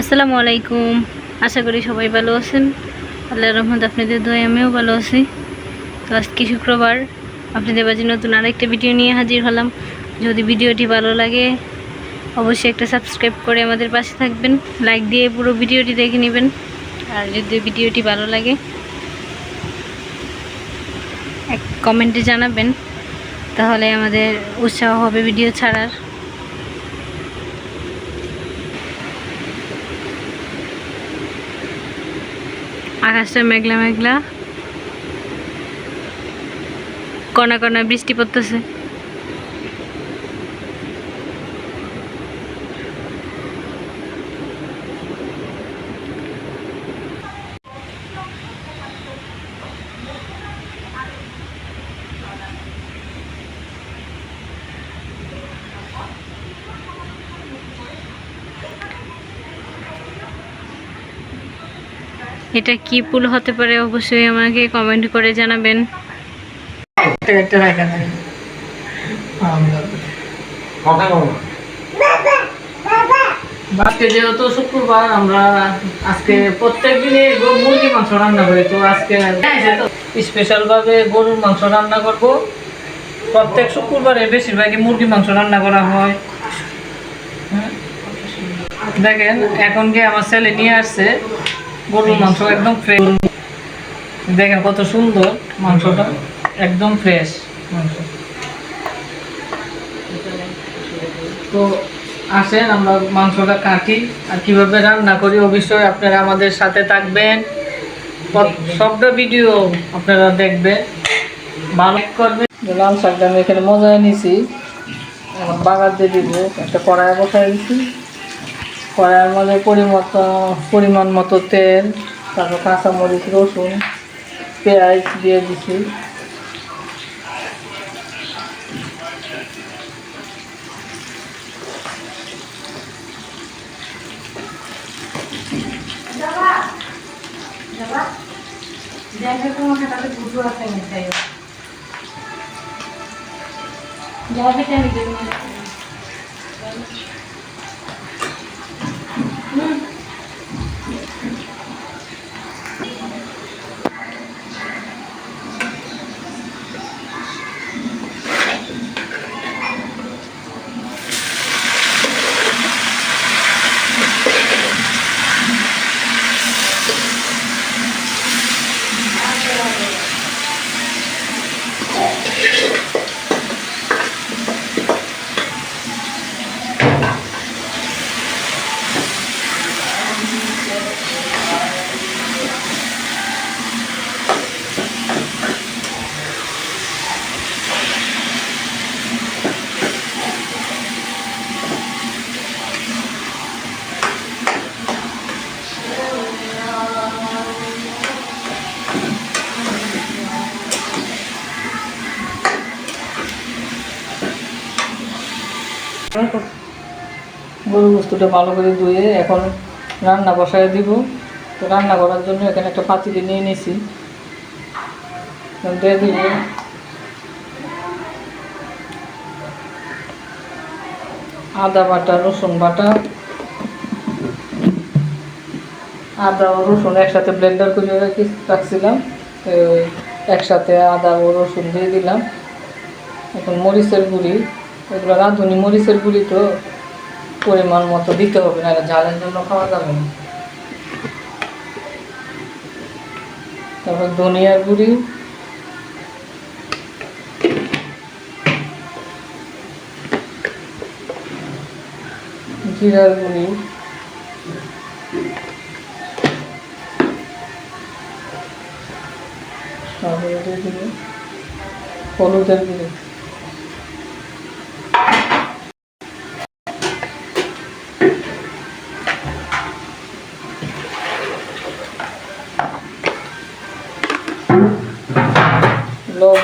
আসসালামু আলাইকুম। আশা করি সবাই ভালো আছেন। আল্লাহ রহমত আপনাদের দোয়া আমিও ভালো আছি। তো আজকে শুক্রবার। আপনাদের বাজে নতুন আরেকটা ভিডিও নিয়ে হাজির হলাম। যদি ভিডিওটি ভালো লাগে, অবশ্যই একটা সাবস্ক্রাইব করে আমাদের পাশে থাকবেন। লাইক দিয়ে পুরো ভিডিওটি দেখে নেবেন। আর যদি ভিডিওটি ভালো লাগে, এক কমেন্টে জানাবেন। তাহলে আমাদের উৎসাহ হবে ভিডিও ছাড়ার। আকাশটা মেঘলা মেঘলা। কণা কণা বৃষ্টি পড়তেছে। এটা কি পুল হতে পারে অবশ্যই আমাকে কমেন্ট করে জানাবেন। আজকে যেহেতু শুক্রবার, আমরা আজকে প্রত্যেক দিনে মুরগি মাংস রান্না করি, তো আজকে স্পেশাল ভাবে গরুর মাংস রান্না করব। প্রত্যেক শুক্রবারে বেশিরভাগই মুরগি মাংস রান্না করা হয়। দেখেন, এখন গিয়ে আমার ছেলে নিয়ে আসছে। গরুর মাংস একদম ফ্রেশ দেখেন কত সুন্দর মাংসটা। একদম ফ্রেশ মাংস। তো আসেন, আমরা মাংসটা কাটি। আর কীভাবে রান্না করি অবশ্যই আপনারা আমাদের সাথে থাকবেন। সবটা ভিডিও আপনারা দেখবেন। ভালো করবেন। লাল শাকটা আমি এখানে মজায় নিছি। দিয়ে দিব, একটা কড়াই বসাই দিছি। কড়াইয়ের মধ্যে পরিমত পরিমাণ মতো তেল তারপর কাঁচামরিচ রসুন পেঁয়াজ দিয়ে দিছি। গরু বস্তুটা ভালো করে ধুয়ে এখন রান্না বসায় দিব। তো রান্না করার জন্য এখানে একটা পাতিলে নিয়ে নিয়েছি দিয়ে দিব। আদা বাটা, রসুন বাটা। আদা ও রসুন একসাথে ব্লেন্ডার করে রাখি রাখছিলাম। তো একসাথে আদা ও রসুন দিয়ে দিলাম। এখন মরিচের গুঁড়ি। এগুলো রাঁধুনি মরিচের গুঁড়ি তো পরিমাণ মতো দিতে হবে না ঝালের জন্য খাওয়া যাবে না। তারপর ধনিয়ার গুঁড়ি। জিরার গুঁড়ি। হলুদের গুঁড়ি।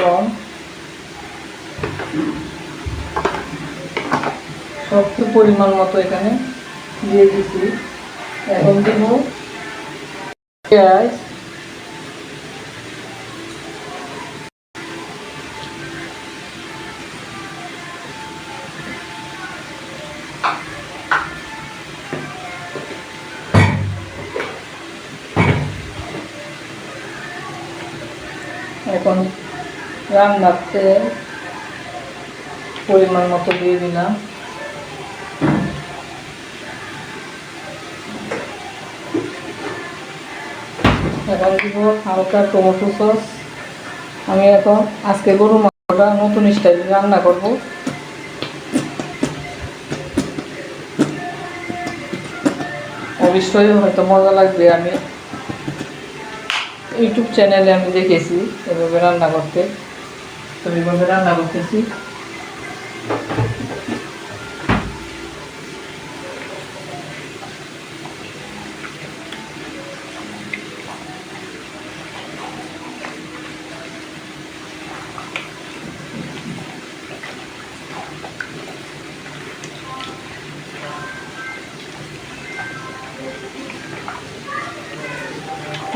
লবণ সব পরিমাণ মতো এখানে দিয়ে দিচ্ছি এখন দেবো পেঁয়াজ। রান্নাতে পরিমাণ মতো দিয়ে দিলাম। এখন দিব হালকা টমেটো সস। আমি এখন আজকে গরু মাংসটা নতুন স্টাইলে রান্না করব। অবশ্যই হয়তো মজা লাগবে, আমি ইউটিউব চ্যানেলে আমি দেখেছি এভাবে রান্না করতে। তো এইভাবে রান্না করতেছি।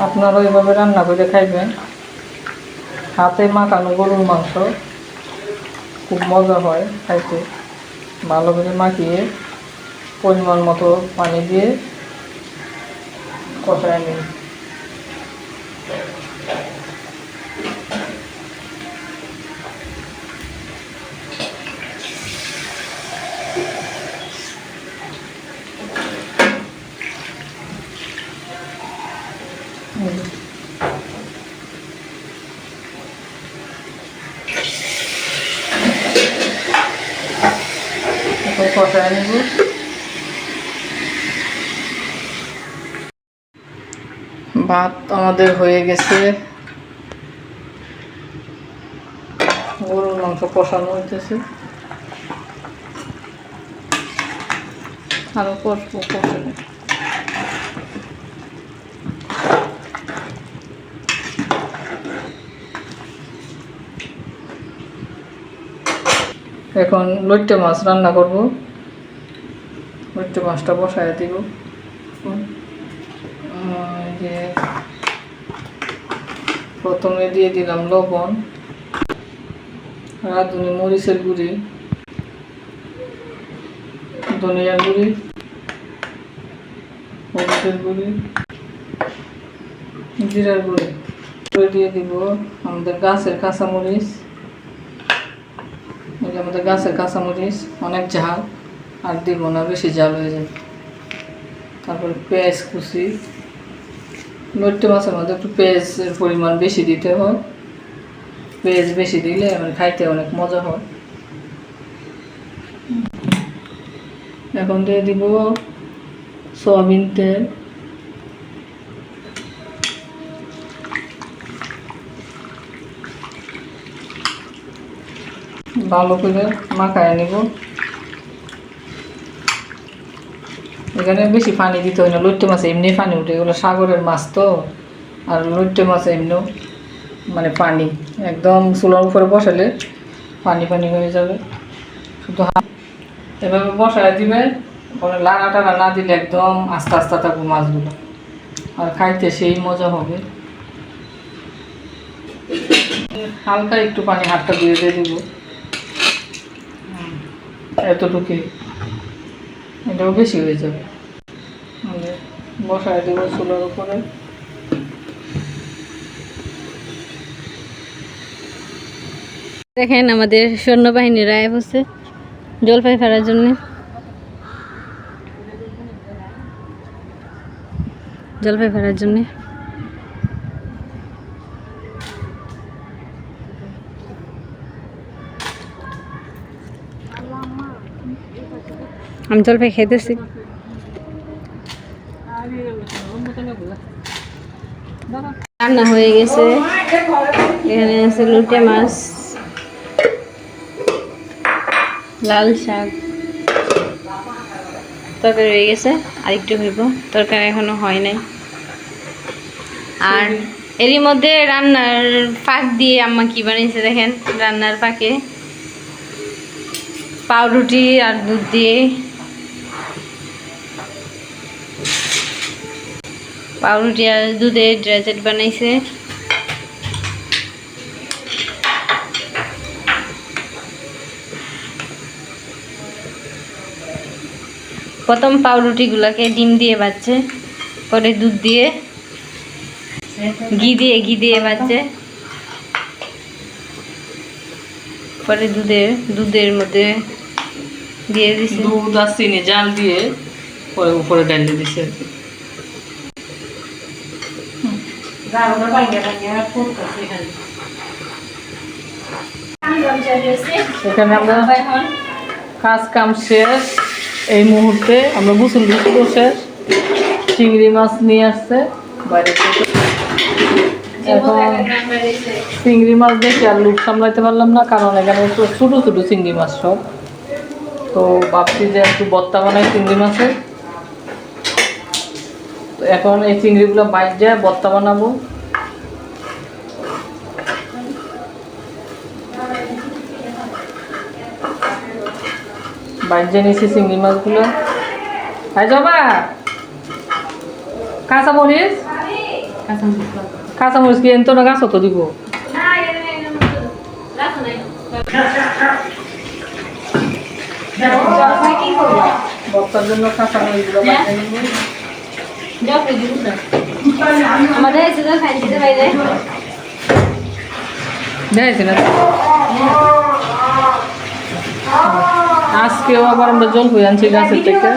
আপনারা এইভাবে রান্না করে খাইবেন। হাতে মাখানো গরুর মাংস। খুব মজা হয় খাইতে। ভালো করে মাখিয়ে পরিমাণ মতো পানি দিয়ে কষায় নিন এখন কষায় নিব ভাত আমাদের হয়ে গেছে। গরুর মাংস কষানো হইতেছে। আরও কষবো কষানো এখন লইট্টে মাছ রান্না করব। লইট্টে মাছটা বসায় দিব। যে প্রথমে দিয়ে দিলাম লবণ রাঁধুনি মরিচের গুঁড়ি ধনিয়ার গুঁড়ি, হলুদের গুঁড়ি, জিরার গুঁড়ি। দিয়ে দিব আমাদের গাছের কাঁচামরিচ। আমাদের গাছের কাঁচামরিচ, অনেক ঝাল, আর দিব না, বেশি ঝাল হয়ে যায়। তারপর পেঁয়াজ কুচি লট্টে মাছের মধ্যে একটু পেঁয়াজের পরিমাণ বেশি দিতে হয়। পেঁয়াজ বেশি দিলে মানে খাইতে অনেক মজা হয়। এখন দিয়ে দিব সয়াবিন তেল। ভালো করে মাখায় নিব। এখানে বেশি পানি দিতে হয় না। লইট্টে মাছে এমনি পানি উঠে। এগুলো সাগরের মাছ তো। আর লইট্টে মাছ এমনিও মানে পানি। একদম চুলার উপরে বসালে পানি পানি হয়ে যাবে। শুধু এভাবে বসায় দিবে। পরে লাড়া টাড়া না দিলে একদম আস্তে আস্তে থাকব মাছগুলো। আর খাইতে সেই মজা হবে। হালকা একটু পানি, হাতটা দিয়ে দিয়ে দিব। এতটুকুই। এটাও বেশি হয়ে যাবে। বসায় দেবো চুলার উপরে। দেখেন আমাদের সৈন্যবাহিনী রায় হচ্ছে জলপাই ফেরার জন্য। জলপাই ফেরার জন্য। আমি জলপাই খেতেছি। রান্না হয়ে গেছে। এখানে আছে লুটে মাছ, লাল শাক। তরকারি হয়ে গেছে আর একটু হইব। তরকারি এখনও হয় নাই। আর এরই মধ্যে রান্নার পাক দিয়ে আম্মা কি বানিয়েছে দেখেন? রান্নার পাকে পাউরুটি আর দুধ দিয়ে পাউরুটি আর দুধের ড্রেজেট বানাইছে। প্রথম পাউরুটিগুলোকে ডিম দিয়ে বাচ্ছে, পরে দুধ দিয়ে, ঘি দিয়ে ঘি দিয়ে বাচ্ছে। পরে দুধের দুধের মধ্যে দিয়ে দিছে। দুধ আর চিনি, জাল দিয়ে পরে উপরে ডালিয়ে দিছে আর কি। এখানে আমরা কাজ কাম শেষ। এই মুহূর্তে আমরা গোসল গোসল শেষ। চিংড়ি মাছ নিয়ে আসছে। বাইরে থেকে। এখন চিংড়ি মাছ দেখে আর লুক সামলাইতে পারলাম না, কারণ এখানে ছোটো ছোটো চিংড়ি মাছ সব। তো ভাবছি যে একটু বত্তা চিংড়ি মাছের। এখন এই চিংড়িগুলো বাইর যায়, বত্তা বানাবো। বাইর নিয়েছি চিংড়ি মাছগুলো। হাই জবা! কাঁচা মরিচ? কাঁচা মরিচ কি এনতো না গাছ তো দিব? বত্তার জন্য কাঁচা মরিচগুলো বাইরে নিব আমাদের বাইরে দেখেছি না। আজকেও আবার আমরা জলপাই আনছি গাছের থেকে।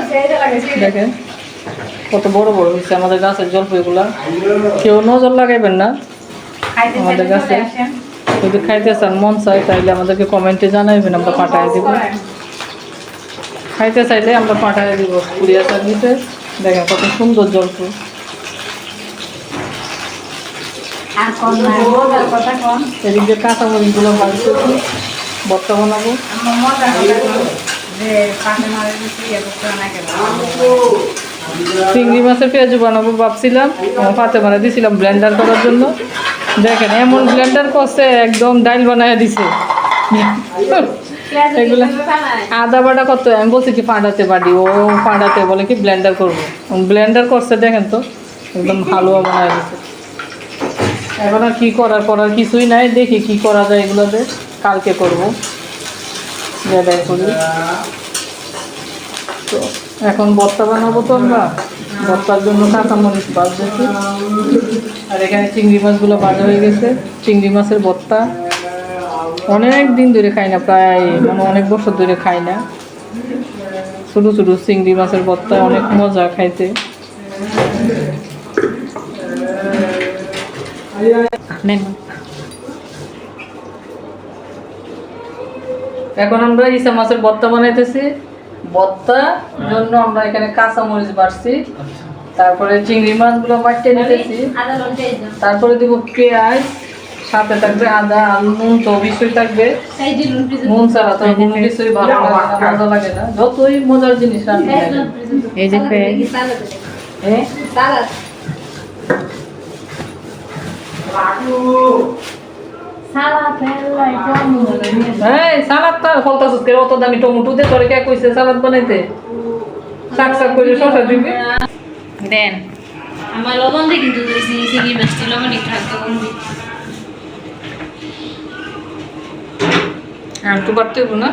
দেখেন কত বড় বড় হয়েছে আমাদের গাছের জলপাইগুলা। কেউ নজর লাগাইবেন না। আমাদের গাছে। যদি খাইতে চান মন চাই তাইলে আমাদেরকে কমেন্টে জানাইবেন আমরা পাঠাই দেব। খাইতে চাইলে আমরা পাঠাই দিব। কুড়িয়া সার্ভিসে। দেখেন কত সুন্দর এদিক দিয়ে কাঁচামরিচগুলো ভাজ করছি বর্তা বানাবো। চিংড়ি মাছের পেঁয়াজু বানাবো ভাবছিলাম পাতে বানিয়ে দিয়েছিলাম ব্লেন্ডার করার জন্য। দেখেন এমন ব্লেন্ডার করছে একদম ডাইল বানায় দিছে। এগুলো আদা বাটা কত? আমি বলছি কি পাঁডাতে বাড়ি ও পাঁডাতে বলে কি ব্লেন্ডার করব। ব্লেন্ডার করছে দেখেন তো একদম ভালো মনে দিছে। এখন আর কী করার করার কিছুই নাই দেখি কি করা যায় এগুলোতে। কালকে করব। করি। তো এখন বর্তা বানাবো তো আমরা। বর্তার জন্য কাঁচামরিচ বাজতেছি আর এখানে চিংড়ি মাছগুলো ভাজা হয়ে গেছে। চিংড়ি মাছের বর্তা অনেক দিন ধরে খাই না প্রায় মানে অনেক বছর ধরে খাই না। ছোটো ছোটো চিংড়ি মাছের বর্তা অনেক মজা খাইতে। এখন আমরা ইসা মাছের বত্তা বানাইতেছি। বত্তা জন্য আমরা এখানে কাঁচা মরিচ বাড়ছি তারপরে চিংড়ি মাছগুলো বাটতে নিতেছি। তারপরে দিব পেঁয়াজ। সাথে থাকবে আদা আলু নুন তো অবশ্যই থাকবে। নুন ছাড়া তো কোনো কিছুই ভালো লাগে না মজা লাগে না। যতই মজার জিনিস রান্না এই যে সালাদ অত দামি টমেটো দে তোরে কে কইছে সালাদ বানাইতে। শাক শাক করে শসা দিবি। দেন। আমার লবণ দিয়ে কিন্তু চিংড়ি মাছটি লবণ একটু হালকা কম দিই আর তো বাড়তে হইবো না।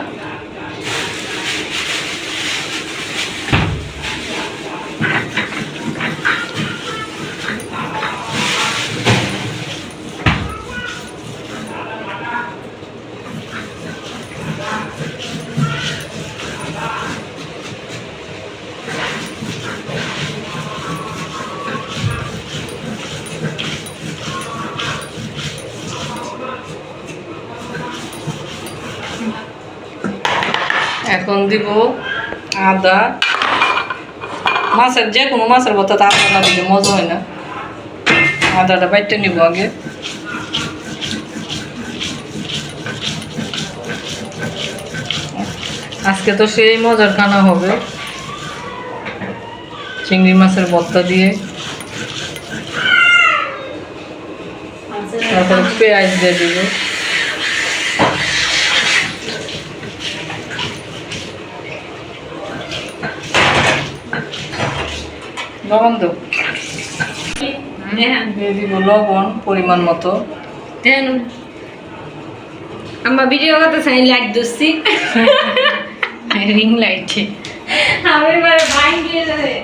এখন দিব আদা। মাছের যে কোনো মাছের বত্তাতে আদা না দিলে মজা হয় না। আদাটা বাইটে নিব আগে। আজকে তো সেই মজার খানা হবে। চিংড়ি মাছের বত্তা দিয়ে। তারপরে পেঁয়াজ দিয়ে দিব। লবণ দেব দিয়ে দিব লবণ পরিমাণ মতো। দেন। আমার ভিডিও করতে চাই লাইট দিচ্ছি রিং লাইটে আমি এবার বাইন দিয়ে যাবে।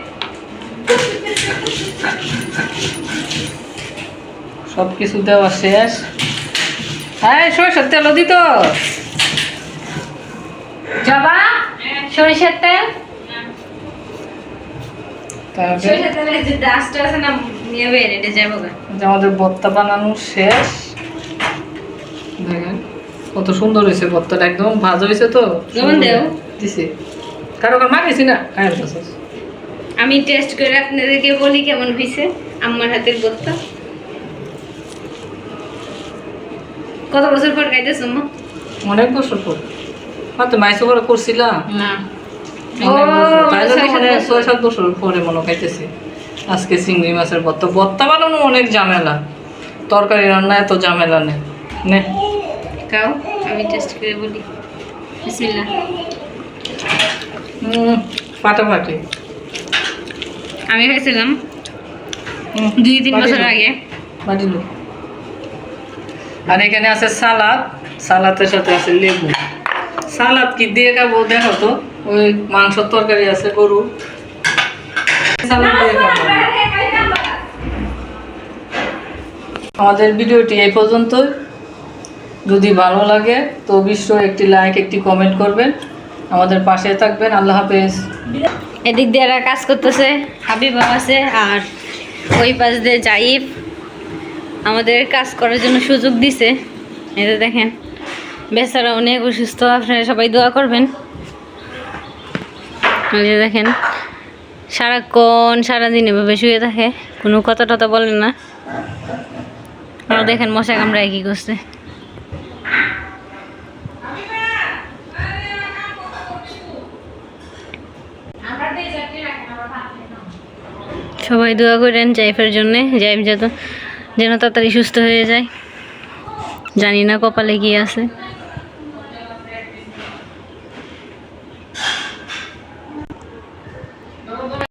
সব কিছু দেওয়া শেষ। হ্যাঁ সরষের তেলও দিত। জবা? সরিষার তেল তারপরে সরিষার তেলের যে ডাস্ট আছে না নিয়ে বের এটা যাব গা। যে আমাদের ভর্তা বানানো শেষ। দেখেন কত সুন্দর হয়েছে ভর্তাটা একদম ভাজা হয়েছে তো। দিছি। কারও কারও মারিছি না? আমি টেস্ট করে আপনাদেরকে বলি কেমন হয়েছে আমার হাতের ভর্তা কত বছর পর খাইতেছো অনেক বছর পর। হয়তো মাইসো করে করছিলাম না। ছয় সাত বছর। ছয় সাত বছর পরে মনে খাইতেছি। আজকে চিংড়ি মাছের ভর্তা ভর্তা বানানো অনেক ঝামেলা। তরকারি রান্না এত ঝামেলা নেই। নে। খাও আমি টেস্ট করে বলি। বিসমিল্লাহ। ফাটাফাটি। আমি খাইছিলাম দুই তিন বছর আগে। বাটি আর এখানে আছে সালাদ। সালাদের সাথে আছে লেবু। সালাদ কি দিয়ে খাব দেখো তো। ওই মাংসর তরকারি আছে গরু। আমাদের ভিডিওটি এই পর্যন্ত যদি ভালো লাগে তো অবশ্যই একটি লাইক একটি কমেন্ট করবেন। আমাদের পাশে থাকবেন। আল্লাহ হাফেজ। এদিক দিয়ে এরা কাজ করতেছে। হাবিব আছে আর ওই পাশ দিয়ে জাইফ আমাদের কাজ করার জন্য সুযোগ দিছে। এটা দেখেন বেচারা অনেক অসুস্থ। আপনারা সবাই দোয়া করবেন। যে দেখেন সারাক্ষণ, সারাদিন এভাবে শুয়ে থাকে। কোনো কথা টথা বলে না। আর দেখেন মশা কামড়ায় কি করছে। সবাই দোয়া করেন জাইফের জন্যে। জাইফ যত যেন তাড়াতাড়ি সুস্থ হয়ে যায়। জানি না কপালে কি আছে।